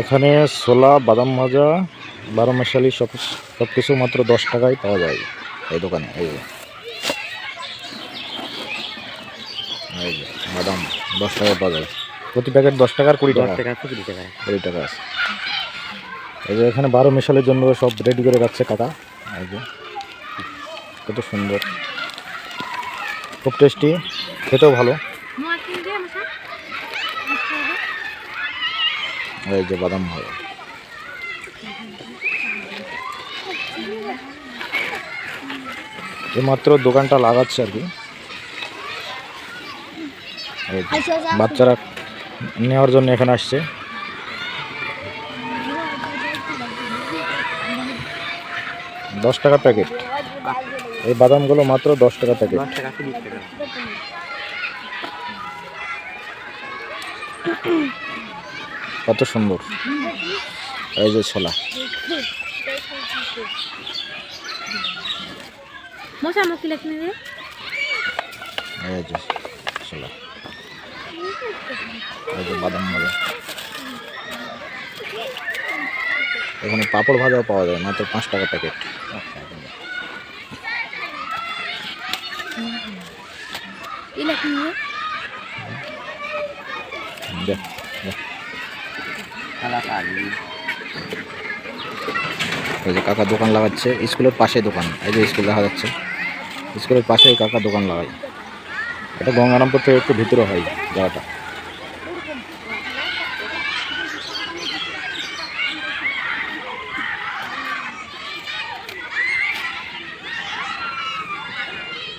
এখানে ছোলা বাদাম ভাজা বারো মশালি সব সব কিছু মাত্র দশ টাকায় পাওয়া যায় এই দোকানে এই বাদাম দশ টাকায় পাওয়া যায়। প্রতি প্যাকেট দশ টাকার কুড়ি টাকা। টাকা। কুড়ি টাকা আছে। এই যে এখানে বারো মিশালের জন্য সব রেডি করে রাখছে কাকা। এই যে কত সুন্দর। খুব টেস্টি খেতেও ভালো। এই যে বাদাম এই মাত্র দোকানটা লাগাচ্ছে আর কি। বাচ্চারা নেওয়ার জন্য এখানে আসছে। দশ টাকা প্যাকেট। এই বাদামগুলো মাত্র দশ টাকা প্যাকেট। টাকা। কত সুন্দর। এই যে ছোলা। এই যে ছোলা। এই যে বাদাম ভাজা এখানে পাঁপড় ভাজাও পাওয়া যায় মাত্র পাঁচ টাকা প্যাকেট। দেখ। এই যে কাকা দোকান লাগাচ্ছে স্কুলের পাশে দোকান এই যে স্কুল দেখা যাচ্ছে। স্কুলের পাশে কাকা দোকান লাগায়। এটা গঙ্গারামপুর থেকে একটু ভিতরে হয় জায়গাটা।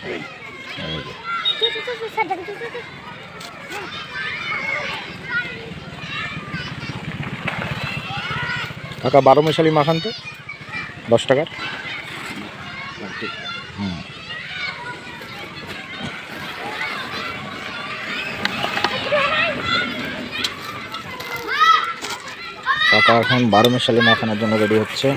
এই যে। কাকা বারো মশালি মাখান তো? দশ টাকার। হুম। কাকা এখন বারো মশালি মাখানোর জন্য রেডি হচ্ছে।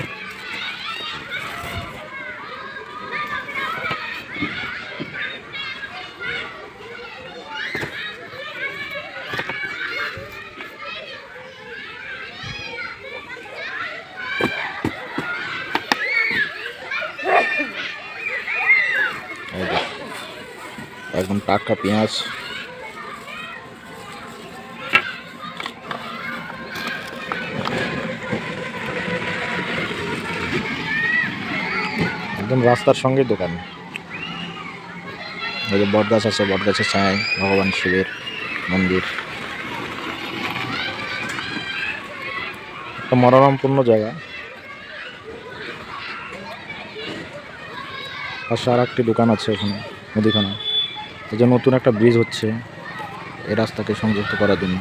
একদম টাটকা পেঁয়াজ। একদম রাস্তার সঙ্গে দোকান। বটগাছ আছে বটগাছের ছায় ভগবান শিবের মন্দির। একটা মনোরমপূর্ণ জায়গা। পাশে আর একটি দোকান আছে ওখানে মুদিখানা। এই যে নতুন একটা ব্রিজ হচ্ছে এই রাস্তাকে সংযুক্ত করার জন্য।